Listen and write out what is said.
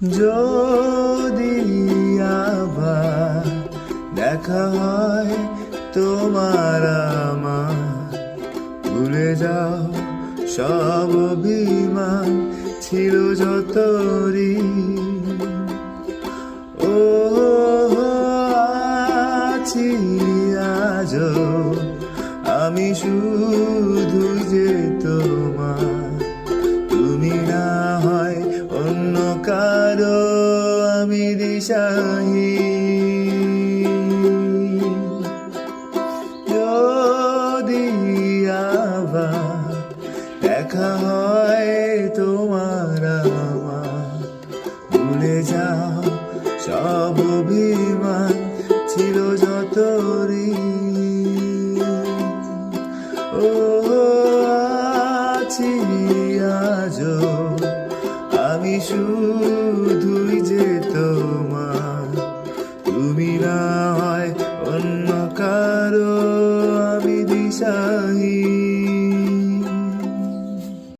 যদি আবার দেখা হয় তোমার ভুলে যাও সব অভিমান ছিল যত। ও আছি আজও আমি শুধু যে তোমার আমি দিশাহীন যদি আবার হয় তোমার আমার সব অভিমান ছিল যত। ও আছি আমি তোমার তুমি না হয় অন্য কারও আমি দিশাহীন